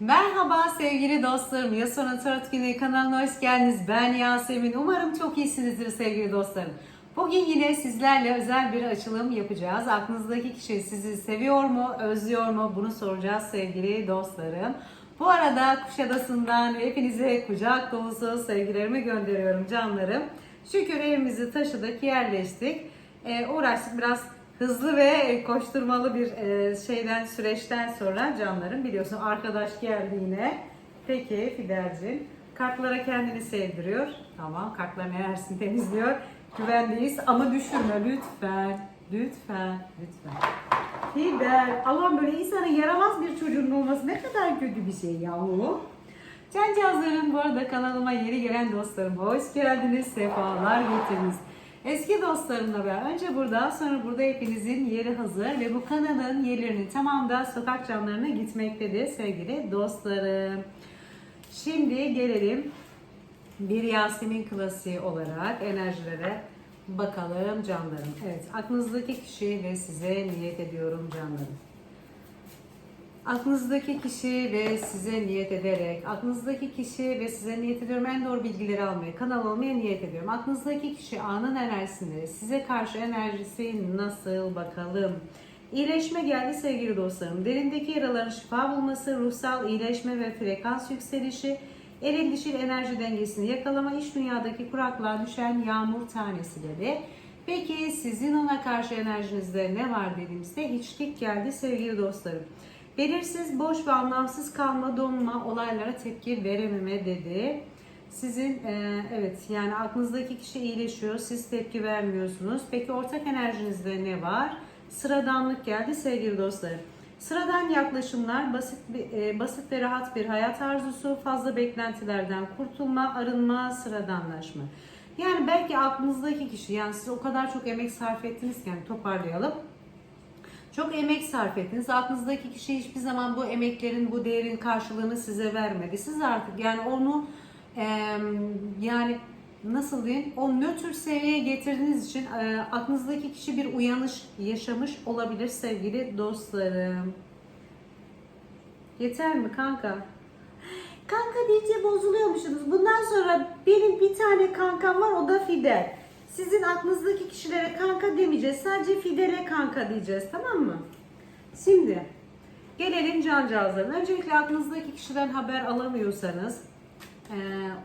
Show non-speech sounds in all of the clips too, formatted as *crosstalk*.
Merhaba sevgili dostlarım. Yasona Tarot Günü kanalına hoş geldiniz. Ben Yasemin. Umarım çok iyisinizdir sevgili dostlarım. Bugün yine sizlerle özel bir açılım yapacağız. Aklınızdaki kişi sizi seviyor mu, özlüyor mu? Bunu soracağız sevgili dostlarım. Bu arada Kuşadası'ndan hepinize kucak dolusu sevgilerimi gönderiyorum canlarım. Şükür evimizi taşıdık, yerleştik. Ee, uğraştık biraz hızlı ve koşturmalı bir e, şeyden süreçten sonra canlarım biliyorsun arkadaş geldi yine. Peki Fidel'cim kartlara kendini sevdiriyor. Tamam kartların enerjisini temizliyor. Güvendeyiz ama düşürme lütfen. Lütfen. Lütfen. Fidel. Allah'ım böyle insana yaramaz bir çocuğun olması ne kadar kötü bir şey yahu. Cancağızlarım bu arada kanalıma yeni gelen dostlarım hoş geldiniz. Sefalar getirdiniz. Eski dostlarımla beraber önce burada sonra burada hepinizin yeri hazır ve bu kanalın yerlerinin tamamı da sokak camlarına gitmektedir sevgili dostlarım. Şimdi gelelim bir Yasemin klasiği olarak enerjilere bakalım canlarım. Evet aklınızdaki kişi ve size niyet ediyorum canlarım. Aklınızdaki kişi ve size niyet ederek, aklınızdaki kişi ve size niyet ediyorum en doğru bilgileri almaya, kanal olmaya niyet ediyorum. Aklınızdaki kişi anın enerjisinde, size karşı enerjisi nasıl bakalım. İyileşme geldi sevgili dostlarım. Derindeki yaraların şifa bulması, ruhsal iyileşme ve frekans yükselişi, eril dişil enerji dengesini yakalama, iş dünyadaki kuraklığa düşen yağmur tanesileri. Peki sizin ona karşı enerjinizde ne var dediğimizde hiçlik geldi sevgili dostlarım. Belirsiz, boş ve anlamsız kalma, donma, olaylara tepki verememe dedi. Sizin e, evet yani aklınızdaki kişi iyileşiyor, siz tepki vermiyorsunuz. Peki ortak enerjinizde ne var? Sıradanlık geldi sevgili dostlarım. Sıradan yaklaşımlar, basit e, basit ve rahat bir hayat arzusu, fazla beklentilerden kurtulma, arınma, sıradanlaşma. Yani belki aklınızdaki kişi, yani siz o kadar çok emek sarf ettiniz ki yani toparlayalım. Çok emek sarf ettiniz. Aklınızdaki kişi hiçbir zaman bu emeklerin, bu değerin karşılığını size vermedi. Siz artık yani onu e, yani nasıl diyeyim o nötr seviyeye getirdiğiniz için e, aklınızdaki kişi bir uyanış yaşamış olabilir sevgili dostlarım. Yeter mi kanka? Kanka deyince bozuluyormuşsunuz. Bundan sonra benim bir tane kankam var o da Fidel. Sizin aklınızdaki kişilere kanka demeyeceğiz. Sadece Fidel'e kanka diyeceğiz tamam mı? Şimdi gelelim cancağızlarına. Öncelikle aklınızdaki kişiden haber alamıyorsanız ee,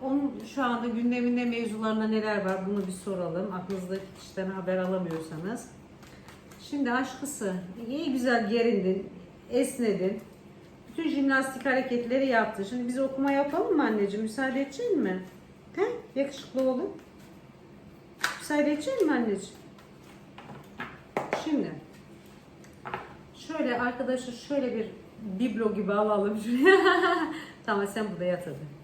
onun şu anda gündeminde mevzularında neler var bunu bir soralım. Aklınızdaki kişiden haber alamıyorsanız. Şimdi aşkısı iyi güzel gerindin, esnedin. Bütün jimnastik hareketleri yaptı. Şimdi biz okuma yapalım mı anneciğim? Müsaade edecek mi? He? Yakışıklı oğlum. Edecek mi anneciğim? Şimdi şöyle arkadaşlar şöyle bir biblo gibi alalım şuraya. *laughs* tamam sen burada yat hadi.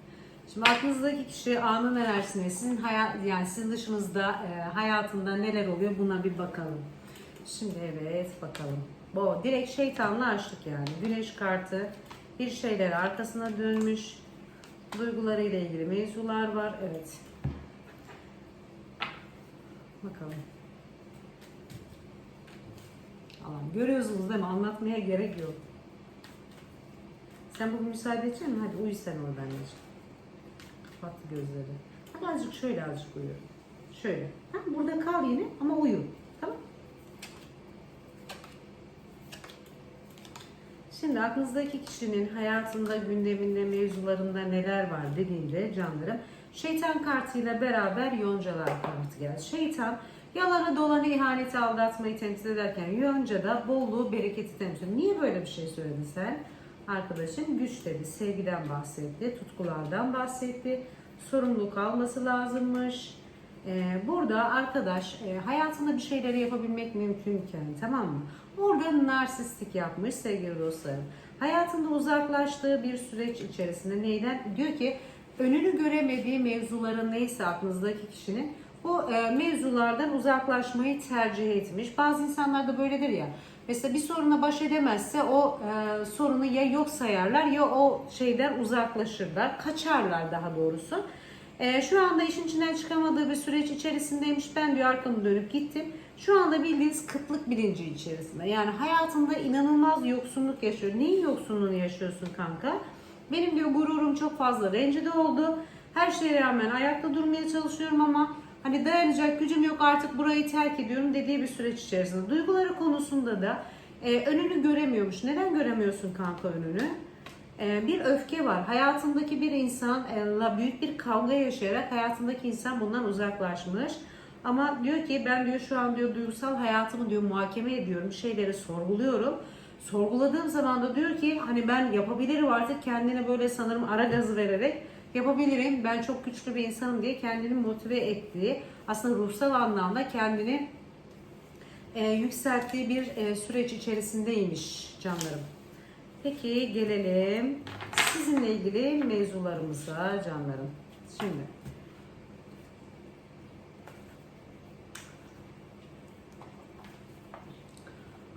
Şimdi aklınızdaki kişi anın enerjisini, sizin hayat yani sizin dışınızda e, hayatında neler oluyor buna bir bakalım. Şimdi evet bakalım. Bu direkt şeytanla açtık yani. Güneş kartı bir şeyler arkasına dönmüş. Duygularıyla ilgili mevzular var. Evet. Bakalım. Allah'ım görüyorsunuz değil mi? Anlatmaya gerek yok. Sen bugün müsaade edecek misin? Hadi uyu sen orada anneciğim. Kapattı gözleri. Hadi azıcık şöyle azıcık uyu. Şöyle. Ha, burada kal yine ama uyu. Tamam Şimdi aklınızdaki kişinin hayatında, gündeminde, mevzularında neler var dediğinde canlarım şeytan kartıyla beraber yoncalar kartı geldi. Şeytan yalanı dolanı ihaneti aldatmayı temsil ederken yonca da bolluğu bereketi temsil ediyor. Niye böyle bir şey söyledin sen? Arkadaşım güç dedi, sevgiden bahsetti, tutkulardan bahsetti, sorumluluk alması lazımmış. Ee, burada arkadaş e, hayatında bir şeyleri yapabilmek mümkünken tamam mı? Orada narsistik yapmış sevgili dostlarım. Hayatında uzaklaştığı bir süreç içerisinde neyden? Diyor ki önünü göremediği mevzuların neyse aklınızdaki kişinin bu e, mevzulardan uzaklaşmayı tercih etmiş. Bazı insanlar da böyledir ya. Mesela bir soruna baş edemezse o e, sorunu ya yok sayarlar ya o şeyden uzaklaşırlar. Kaçarlar daha doğrusu. E, şu anda işin içinden çıkamadığı bir süreç içerisindeymiş. Ben diyor arkamı dönüp gittim. Şu anda bildiğiniz kıtlık bilinci içerisinde. Yani hayatında inanılmaz yoksunluk yaşıyor. Neyin yoksunluğunu yaşıyorsun kanka? Benim diyor gururum çok fazla rencide oldu. Her şeye rağmen ayakta durmaya çalışıyorum ama hani dayanacak gücüm yok artık burayı terk ediyorum dediği bir süreç içerisinde. Duyguları konusunda da e, önünü göremiyormuş. Neden göremiyorsun kanka önünü? E, bir öfke var. Hayatındaki bir insanla büyük bir kavga yaşayarak hayatındaki insan bundan uzaklaşmış. Ama diyor ki ben diyor şu an diyor duygusal hayatımı diyor muhakeme ediyorum. Şeyleri sorguluyorum. Sorguladığım zaman da diyor ki hani ben yapabilirim artık kendine böyle sanırım ara gazı vererek yapabilirim. Ben çok güçlü bir insanım diye kendini motive ettiği aslında ruhsal anlamda kendini e, yükselttiği bir e, süreç içerisindeymiş canlarım. Peki gelelim sizinle ilgili mevzularımıza canlarım. Şimdi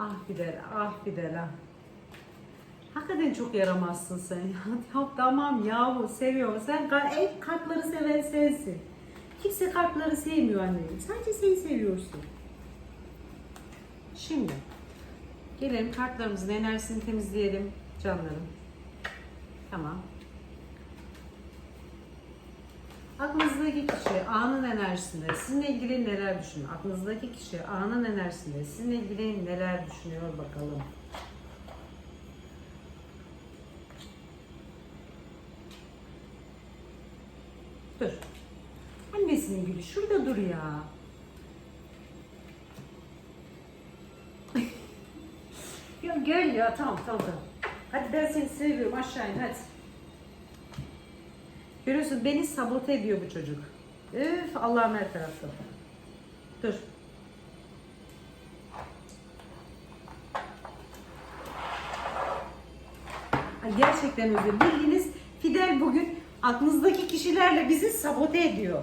Ah Fidel, ah Fidel ah. Hakikaten çok yaramazsın sen. Ya, *laughs* tamam yahu seviyorum. Sen en kartları seven sensin. Kimse kartları sevmiyor anneciğim. Sadece sen seviyorsun. Şimdi gelelim kartlarımızın enerjisini temizleyelim canlarım. Tamam. Aklınızdaki kişi anın enerjisinde sizinle ilgili neler düşünüyor? Aklınızdaki kişi anın enerjisinde sizinle ilgili neler düşünüyor bakalım. Dur. Annesinin gülü şurada dur ya. *laughs* ya gel ya tamam tamam tamam. Hadi ben seni seviyorum aşağı in hadi. Görüyorsun beni sabote ediyor bu çocuk. Üf Allah'ım her tarafta. Dur. Gerçekten öyle. Bildiğiniz Fidel bugün aklınızdaki kişilerle bizi sabote ediyor.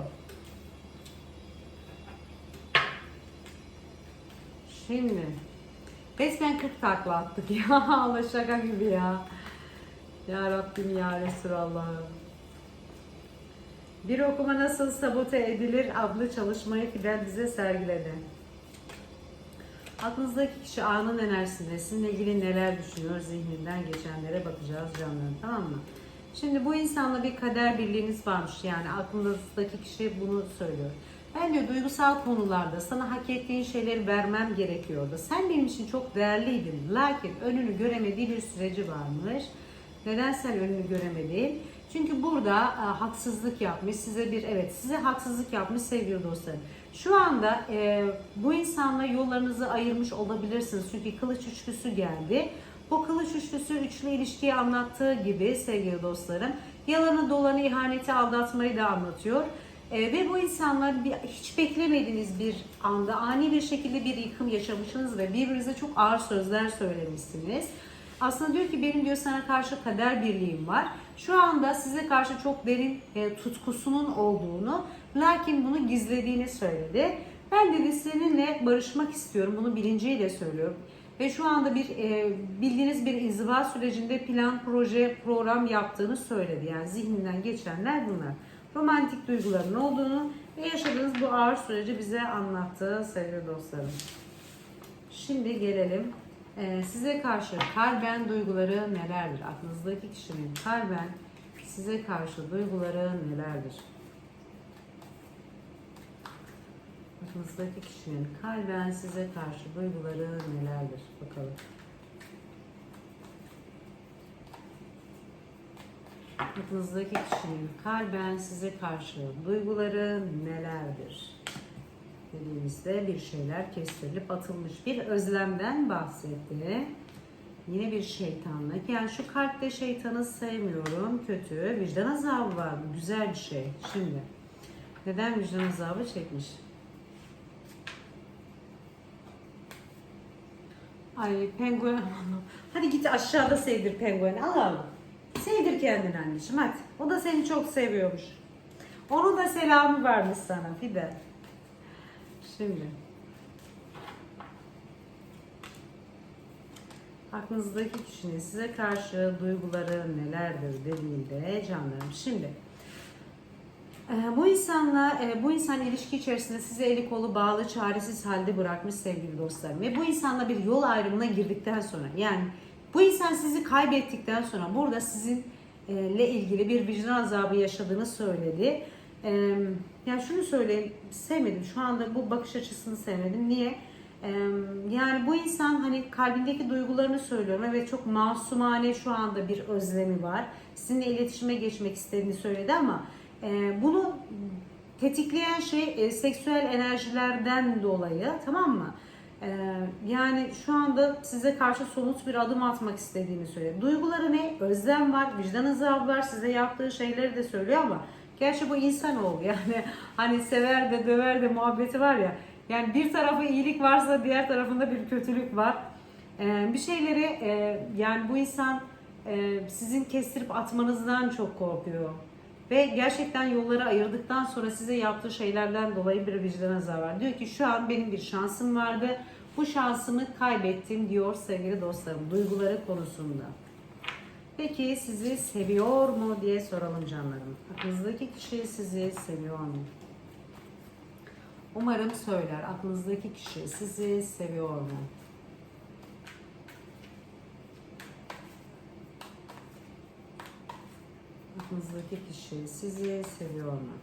Şimdi resmen 40 takla attık ya. Allah *laughs* şaka gibi ya. Ya Rabbim ya Resulallah'ım. Bir okuma nasıl sabote edilir adlı çalışmayı Fidel bize sergiledi. Aklınızdaki kişi anın enerjisinde sizinle ilgili neler düşünüyor zihninden geçenlere bakacağız canlarım tamam mı? Şimdi bu insanla bir kader birliğiniz varmış yani aklınızdaki kişi bunu söylüyor. Ben diyor duygusal konularda sana hak ettiğin şeyleri vermem gerekiyordu. Sen benim için çok değerliydin. Lakin önünü göremediği bir süreci varmış. Neden sen önünü göremedin? Çünkü burada e, haksızlık yapmış, size bir evet size haksızlık yapmış sevgili dostlarım. Şu anda e, bu insanla yollarınızı ayırmış olabilirsiniz çünkü kılıç üçlüsü geldi. Bu kılıç üçlüsü üçlü ilişkiyi anlattığı gibi sevgili dostlarım yalanı dolanı ihaneti aldatmayı da anlatıyor. E, ve bu insanlar bir, hiç beklemediğiniz bir anda ani bir şekilde bir yıkım yaşamışsınız ve birbirinize çok ağır sözler söylemişsiniz. Aslında diyor ki benim diyor sana karşı kader birliğim var. Şu anda size karşı çok derin e, tutkusunun olduğunu lakin bunu gizlediğini söyledi. Ben dedi seninle barışmak istiyorum. Bunu bilinciyle söylüyorum. Ve şu anda bir e, bildiğiniz bir inziva sürecinde plan, proje, program yaptığını söyledi. Yani zihninden geçenler bunlar. Romantik duyguların olduğunu ve yaşadığınız bu ağır süreci bize anlattı sevgili dostlarım. Şimdi gelelim ee, size karşı kalben duyguları nelerdir? Aklınızdaki kişinin kalben size karşı duyguları nelerdir? Aklınızdaki kişinin kalben size karşı duyguları nelerdir? Bakalım. Aklınızdaki kişinin kalben size karşı duyguları nelerdir? Dediğimizde bir şeyler kestirilip atılmış bir özlemden bahsetti. Yine bir şeytanlık. Yani şu kalpte şeytanı sevmiyorum. Kötü. Vicdan azabı var. Güzel bir şey. Şimdi. Neden vicdan azabı çekmiş? Ay penguen. *laughs* Hadi git aşağıda sevdir pengueni. Al al. Sevdir kendini anneciğim hadi. O da seni çok seviyormuş. Onun da selamı varmış sana Fidel. Şimdi aklınızdaki kişinin size karşı duyguları nelerdir dediğinde canlarım. Şimdi e, bu insanla e, bu insan ilişki içerisinde sizi eli kolu bağlı çaresiz halde bırakmış sevgili dostlarım ve bu insanla bir yol ayrımına girdikten sonra yani bu insan sizi kaybettikten sonra burada sizin e, ile ilgili bir vicdan azabı yaşadığını söyledi. E, yani şunu söyleyeyim, sevmedim. Şu anda bu bakış açısını sevmedim. Niye? E, yani bu insan hani kalbindeki duygularını söylüyorum. Evet çok masumane şu anda bir özlemi var. Sizinle iletişime geçmek istediğini söyledi ama e, bunu tetikleyen şey e, seksüel enerjilerden dolayı tamam mı? E, yani şu anda size karşı somut bir adım atmak istediğini söylüyor. Duyguları ne? Özlem var, vicdan azabı var, size yaptığı şeyleri de söylüyor ama gerçi bu insanoğlu yani *laughs* hani sever de döver de muhabbeti var ya. Yani bir tarafı iyilik varsa diğer tarafında bir kötülük var. E, bir şeyleri e, yani bu insan e, sizin kestirip atmanızdan çok korkuyor. Ve gerçekten yolları ayırdıktan sonra size yaptığı şeylerden dolayı bir vicdan azabı var. Diyor ki şu an benim bir şansım vardı. Bu şansımı kaybettim diyor sevgili dostlarım duyguları konusunda. Peki sizi seviyor mu diye soralım canlarım. Aklınızdaki kişi sizi seviyor mu? Umarım söyler. Aklınızdaki kişi sizi seviyor mu? Aklınızdaki kişi sizi seviyor mu?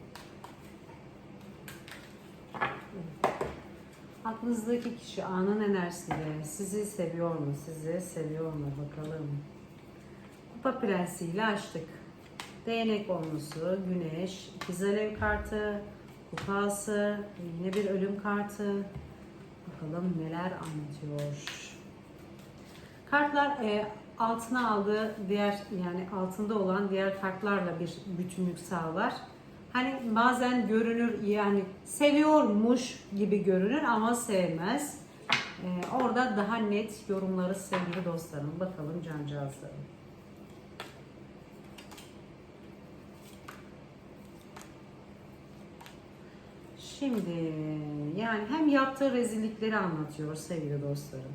Aklınızdaki kişi anın enerjisiyle sizi seviyor mu? Sizi seviyor mu? Bakalım. Kupa prensiyle açtık. Değnek olmusu, güneş, ikiz alev kartı, kupası, yine bir ölüm kartı. Bakalım neler anlatıyor. Kartlar e, altına aldığı diğer yani altında olan diğer kartlarla bir bütünlük sağlar. Hani bazen görünür yani seviyormuş gibi görünür ama sevmez. E, orada daha net yorumları sevgili dostlarım. Bakalım cancağızlarım. Şimdi yani hem yaptığı rezillikleri anlatıyor sevgili dostlarım.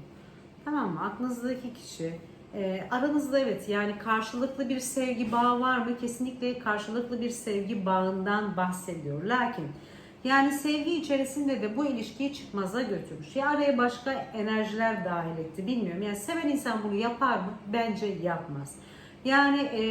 Tamam mı? Aklınızdaki kişi e, aranızda evet yani karşılıklı bir sevgi bağı var mı? Kesinlikle karşılıklı bir sevgi bağından bahsediyor. Lakin yani sevgi içerisinde de bu ilişkiyi çıkmaza götürmüş. Ya araya başka enerjiler dahil etti bilmiyorum. Yani seven insan bunu yapar mı? Bence yapmaz. Yani e,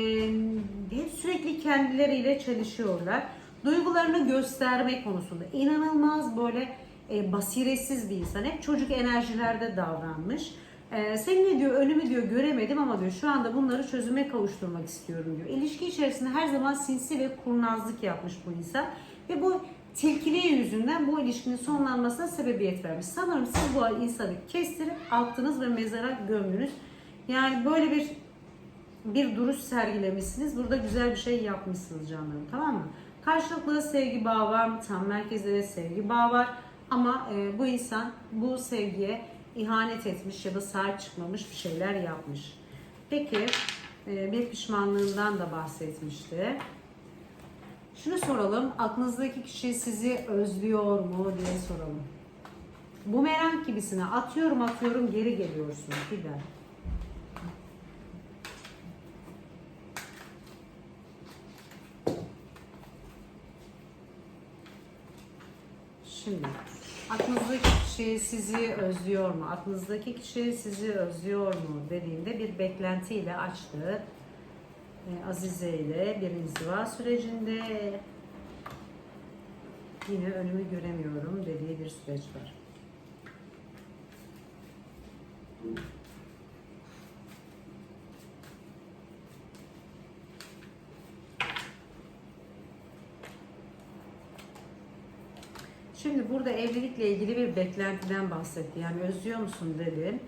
hep sürekli kendileriyle çalışıyorlar. Duygularını gösterme konusunda inanılmaz böyle e, basiretsiz bir insan. Hep çocuk enerjilerde davranmış. E, senin ne diyor önümü diyor göremedim ama diyor şu anda bunları çözüme kavuşturmak istiyorum diyor. İlişki içerisinde her zaman sinsi ve kurnazlık yapmış bu insan. Ve bu tilkiliği yüzünden bu ilişkinin sonlanmasına sebebiyet vermiş. Sanırım siz bu insanı kestirip attınız ve mezara gömdünüz. Yani böyle bir bir duruş sergilemişsiniz. Burada güzel bir şey yapmışsınız canlarım tamam mı? Karşılıklı sevgi bağı var? Tam merkezde de sevgi bağı var. Ama e, bu insan bu sevgiye ihanet etmiş ya da sahip çıkmamış bir şeyler yapmış. Peki e, bir pişmanlığından da bahsetmişti. Şunu soralım. Aklınızdaki kişi sizi özlüyor mu diye soralım. Bumerang gibisine atıyorum atıyorum geri geliyorsun. Gider. Şimdi aklınızdaki kişi sizi özlüyor mu? Aklınızdaki kişi sizi özlüyor mu dediğinde bir beklentiyle açtı. Ee, Azize ile bir inziva sürecinde yine önümü göremiyorum dediği bir süreç var. Şimdi burada evlilikle ilgili bir beklentiden bahsetti. Yani özlüyor musun dedi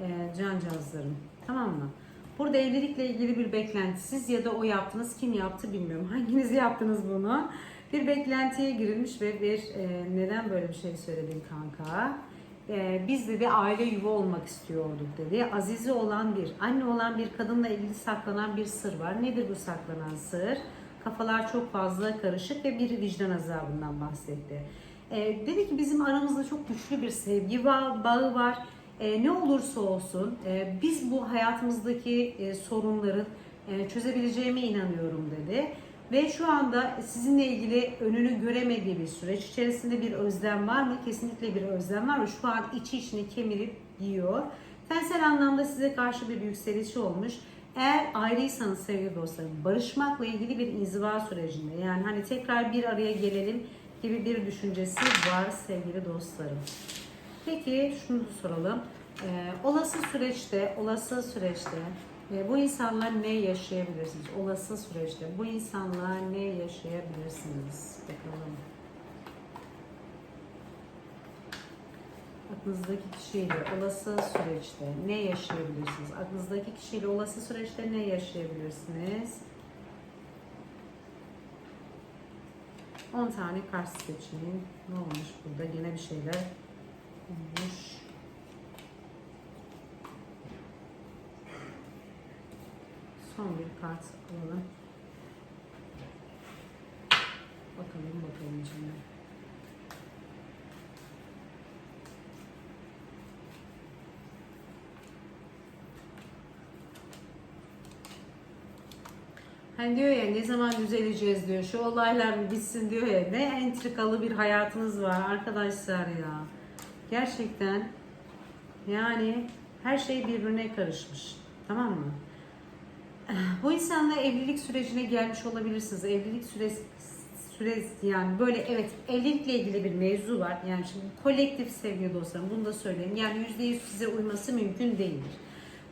e, cancağızlarım. Tamam mı? Burada evlilikle ilgili bir beklentisiz ya da o yaptınız kim yaptı bilmiyorum. *laughs* Hanginiz yaptınız bunu? Bir beklentiye girilmiş ve bir e, neden böyle bir şey söyledin kanka? E, biz dedi aile yuva olmak istiyorduk dedi. Azizi olan bir, anne olan bir kadınla ilgili saklanan bir sır var. Nedir bu saklanan sır? Kafalar çok fazla karışık ve bir vicdan azabından bahsetti. E, dedi ki bizim aramızda çok güçlü bir sevgi bağı, bağı var. E, ne olursa olsun e, biz bu hayatımızdaki e, sorunların e, çözebileceğime inanıyorum dedi. Ve şu anda sizinle ilgili önünü göremediği bir süreç içerisinde bir özlem var mı? Kesinlikle bir özlem var ve şu an içi içini kemirip yiyor. Tensel anlamda size karşı bir yükselişi olmuş Eğer ayrıysanız sevgili dostlarım, barışmakla ilgili bir inziva sürecinde yani hani tekrar bir araya gelelim gibi bir düşüncesi var sevgili dostlarım. Peki şunu da soralım. Ee, olası süreçte, olası süreçte e, bu insanlar ne yaşayabilirsiniz? Olası süreçte bu insanlar ne yaşayabilirsiniz? Bakalım. Aklınızdaki kişiyle olası süreçte ne yaşayabilirsiniz? Aklınızdaki kişiyle olası süreçte ne yaşayabilirsiniz? 10 tane kart seçin. Ne olmuş burada? Yine bir şeyler olmuş. Son bir kart alalım. Bakalım bakalım şimdi. Hani diyor ya ne zaman düzeleceğiz diyor. Şu olaylar bitsin diyor ya. Ne entrikalı bir hayatınız var arkadaşlar ya. Gerçekten yani her şey birbirine karışmış. Tamam mı? Bu insanla evlilik sürecine gelmiş olabilirsiniz. Evlilik süresi süresi yani böyle evet evlilikle ilgili bir mevzu var. Yani şimdi kolektif sevgili dostlarım bunu da söyleyeyim. Yani %100 size uyması mümkün değildir.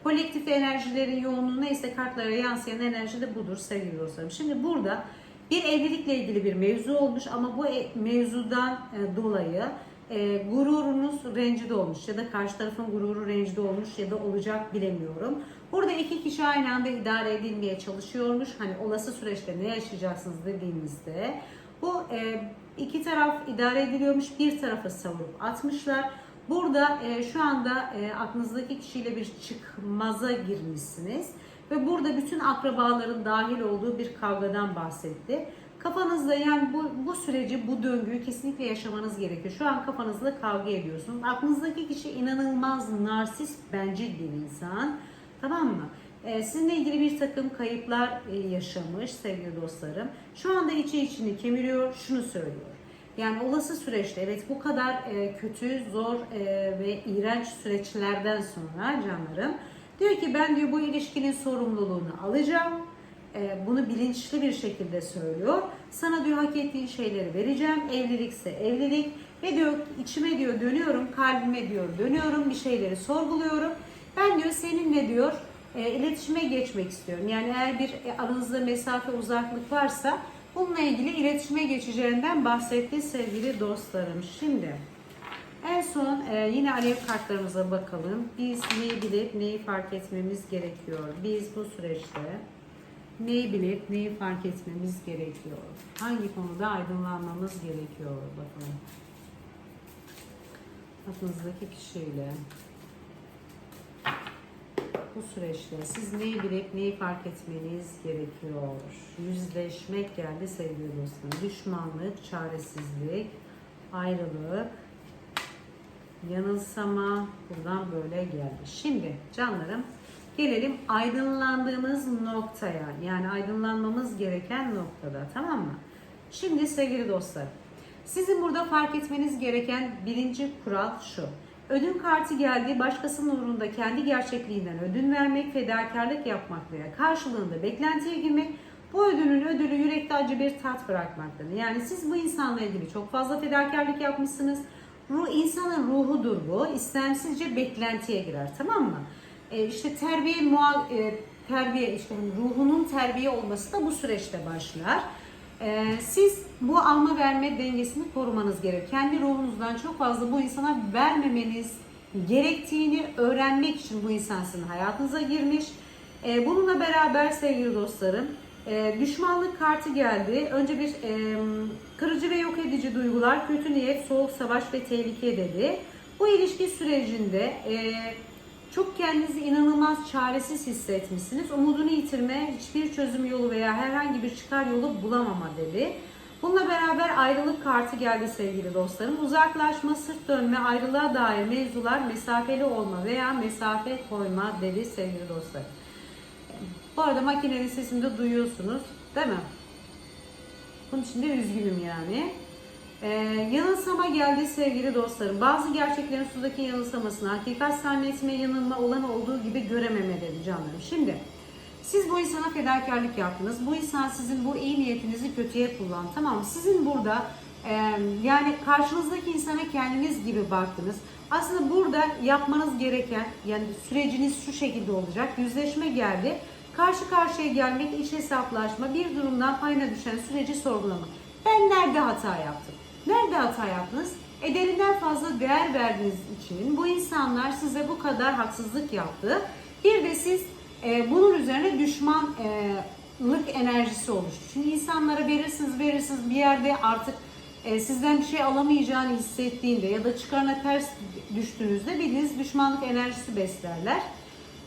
Kolektif enerjilerin yoğunluğu neyse kartlara yansıyan enerji de budur sevgili dostlarım. Şimdi burada bir evlilikle ilgili bir mevzu olmuş ama bu e- mevzudan e, dolayı e, gururunuz rencide olmuş ya da karşı tarafın gururu rencide olmuş ya da olacak bilemiyorum. Burada iki kişi aynı anda idare edilmeye çalışıyormuş. Hani olası süreçte ne yaşayacaksınız dediğimizde bu e, iki taraf idare ediliyormuş. Bir tarafı savurup atmışlar. Burada e, şu anda e, aklınızdaki kişiyle bir çıkmaza girmişsiniz. Ve burada bütün akrabaların dahil olduğu bir kavgadan bahsetti. Kafanızda yani bu, bu süreci, bu döngüyü kesinlikle yaşamanız gerekiyor. Şu an kafanızda kavga ediyorsunuz. Aklınızdaki kişi inanılmaz narsist, bencil bir insan. Tamam mı? Ee, sizinle ilgili bir takım kayıplar e, yaşamış sevgili dostlarım. Şu anda içi içini kemiriyor, şunu söylüyor. Yani olası süreçte evet bu kadar e, kötü, zor e, ve iğrenç süreçlerden sonra canlarım diyor ki ben diyor bu ilişkinin sorumluluğunu alacağım. E, bunu bilinçli bir şekilde söylüyor. Sana diyor hak ettiğin şeyleri vereceğim. Evlilikse evlilik ve diyor içime diyor dönüyorum, kalbime diyor dönüyorum, bir şeyleri sorguluyorum. Ben diyor seninle diyor e, iletişime geçmek istiyorum. Yani eğer bir e, aranızda mesafe uzaklık varsa bununla ilgili iletişime geçeceğinden bahsetti sevgili dostlarım. Şimdi en son e, yine alev kartlarımıza bakalım. Biz neyi bilip neyi fark etmemiz gerekiyor? Biz bu süreçte neyi bilip neyi fark etmemiz gerekiyor? Hangi konuda aydınlanmamız gerekiyor? Bakalım. Aklınızdaki kişiyle bu süreçte siz neyi bilip neyi fark etmeniz gerekiyor? Yüzleşmek geldi sevgili dostlarım. Düşmanlık, çaresizlik, ayrılık, yanılsama buradan böyle geldi. Şimdi canlarım gelelim aydınlandığımız noktaya. Yani aydınlanmamız gereken noktada tamam mı? Şimdi sevgili dostlar sizin burada fark etmeniz gereken birinci kural şu. Ödün kartı geldi. Başkasının uğrunda kendi gerçekliğinden ödün vermek, fedakarlık yapmak veya karşılığında beklentiye girmek bu ödünün ödülü yürekte acı bir tat bırakmaktır. Yani siz bu insanla ilgili çok fazla fedakarlık yapmışsınız. Ruh, insanın ruhudur bu. İstemsizce beklentiye girer. Tamam mı? E, işte terbiye, muha, e, terbiye işte ruhunun terbiye olması da bu süreçte başlar. Ee, siz bu alma verme dengesini korumanız gerekiyor. Kendi ruhunuzdan çok fazla bu insana vermemeniz gerektiğini öğrenmek için bu insan sizin hayatınıza girmiş. Ee, bununla beraber sevgili dostlarım e, düşmanlık kartı geldi. Önce bir e, kırıcı ve yok edici duygular, kötü niyet, soğuk savaş ve tehlike dedi. Bu ilişki sürecinde e, çok kendinizi inanılmaz çaresiz hissetmişsiniz. Umudunu yitirme, hiçbir çözüm yolu veya herhangi bir çıkar yolu bulamama dedi. Bununla beraber ayrılık kartı geldi sevgili dostlarım. Uzaklaşma, sırt dönme, ayrılığa dair mevzular, mesafeli olma veya mesafe koyma dedi sevgili dostlarım. Bu arada makinenin sesini de duyuyorsunuz değil mi? Bunun için de üzgünüm yani. Ee, yanılsama geldi sevgili dostlarım. Bazı gerçeklerin sudaki yanılsamasını, hakikat zannetme yanılma olan olduğu gibi görememe dedi canlarım. Şimdi Siz bu insana fedakarlık yaptınız. Bu insan sizin bu iyi niyetinizi kötüye kullandı. Tamam? Sizin burada e, yani karşınızdaki insana kendiniz gibi baktınız. Aslında burada yapmanız gereken yani süreciniz şu şekilde olacak. Yüzleşme geldi. Karşı karşıya gelmek, iş hesaplaşma, bir durumdan payına düşen süreci sorgulama. Ben nerede hata yaptım? Nerede hata yaptınız? Ederinden fazla değer verdiğiniz için bu insanlar size bu kadar haksızlık yaptı. Bir de siz e, bunun üzerine düşmanlık enerjisi oluştu. Çünkü insanlara verirsiniz verirsiniz bir yerde artık e, sizden bir şey alamayacağını hissettiğinde ya da çıkarına ters düştüğünüzde bildiğiniz düşmanlık enerjisi beslerler.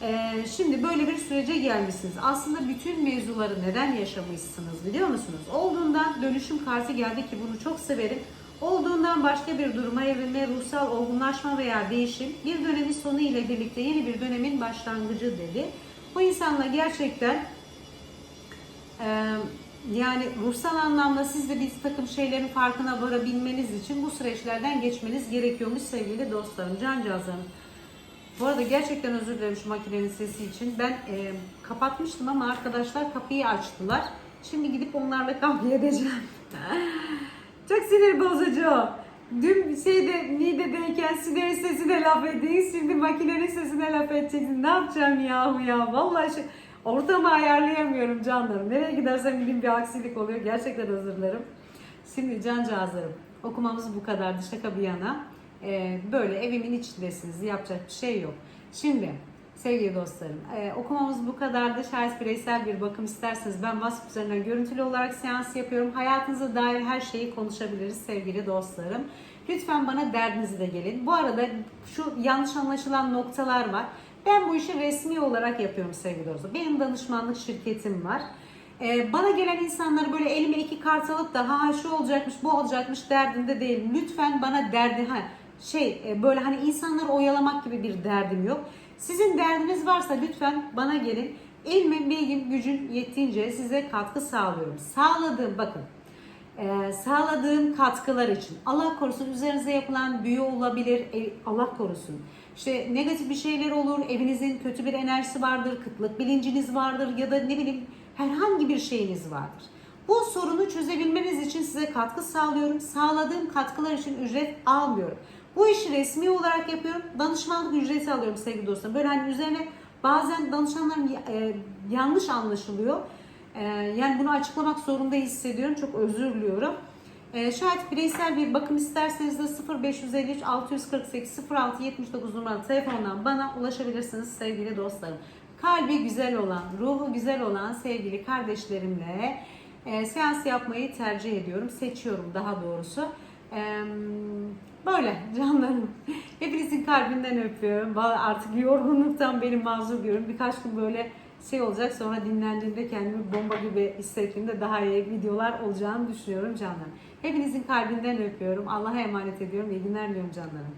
E, şimdi böyle bir sürece gelmişsiniz. Aslında bütün mevzuları neden yaşamışsınız biliyor musunuz? Olduğundan dönüşüm kartı geldi ki bunu çok severim. Olduğundan başka bir duruma evrilme, ruhsal olgunlaşma veya değişim bir dönemin sonu ile birlikte yeni bir dönemin başlangıcı dedi. Bu insanla gerçekten ee, yani ruhsal anlamda siz de bir takım şeylerin farkına varabilmeniz için bu süreçlerden geçmeniz gerekiyormuş sevgili dostlarım, cancağızlarım. Bu arada gerçekten özür dilerim şu makinenin sesi için. Ben e, kapatmıştım ama arkadaşlar kapıyı açtılar. Şimdi gidip onlarla kavga edeceğim. *laughs* Çok sinir bozucu. Dün şeyde Niğde'deyken sinir sesine laf edin, şimdi makinenin sesine laf edeceksin. Ne yapacağım yahu ya? Vallahi şu ortamı ayarlayamıyorum canlarım. Nereye gidersem gideyim bir aksilik oluyor. Gerçekten özür dilerim. Şimdi cancağızlarım okumamız bu kadardı şaka bir yana. Ee, böyle evimin içindesiniz. Yapacak bir şey yok. Şimdi sevgili dostlarım e, okumamız bu kadardı. Şayet bireysel bir bakım isterseniz ben WhatsApp üzerinden görüntülü olarak seans yapıyorum. Hayatınıza dair her şeyi konuşabiliriz sevgili dostlarım. Lütfen bana derdinizi de gelin. Bu arada şu yanlış anlaşılan noktalar var. Ben bu işi resmi olarak yapıyorum sevgili dostlar. Benim danışmanlık şirketim var. Ee, bana gelen insanlar böyle elime iki kart alıp da ha şu olacakmış bu olacakmış derdinde değil. Lütfen bana derdi ha şey e, böyle hani insanları oyalamak gibi bir derdim yok. Sizin derdiniz varsa lütfen bana gelin. İlmim, bilgim, gücüm yettiğince size katkı sağlıyorum. Sağladığım bakın e, sağladığım katkılar için Allah korusun üzerinize yapılan büyü olabilir e, Allah korusun işte negatif bir şeyler olur evinizin kötü bir enerjisi vardır kıtlık bilinciniz vardır ya da ne bileyim herhangi bir şeyiniz vardır bu sorunu çözebilmeniz için size katkı sağlıyorum sağladığım katkılar için ücret almıyorum bu işi resmi olarak yapıyorum danışmanlık ücreti alıyorum sevgili dostlarım böyle hani üzerine bazen danışanların e, yanlış anlaşılıyor ee, yani bunu açıklamak zorunda hissediyorum. Çok özür diliyorum. Ee, şayet bireysel bir bakım isterseniz de 0553 648 06 79 numaralı telefondan bana ulaşabilirsiniz sevgili dostlarım. Kalbi güzel olan, ruhu güzel olan sevgili kardeşlerimle e, seans yapmayı tercih ediyorum. Seçiyorum daha doğrusu. Böyle canlarım. *laughs* Hepinizin kalbinden öpüyorum. Artık yorgunluktan beni mazur görüyorum. Birkaç gün böyle şey olacak sonra dinlendiğinde kendimi bomba gibi hissettiğimde daha iyi videolar olacağını düşünüyorum canlarım. Hepinizin kalbinden öpüyorum. Allah'a emanet ediyorum. İyi günler diliyorum canlarım.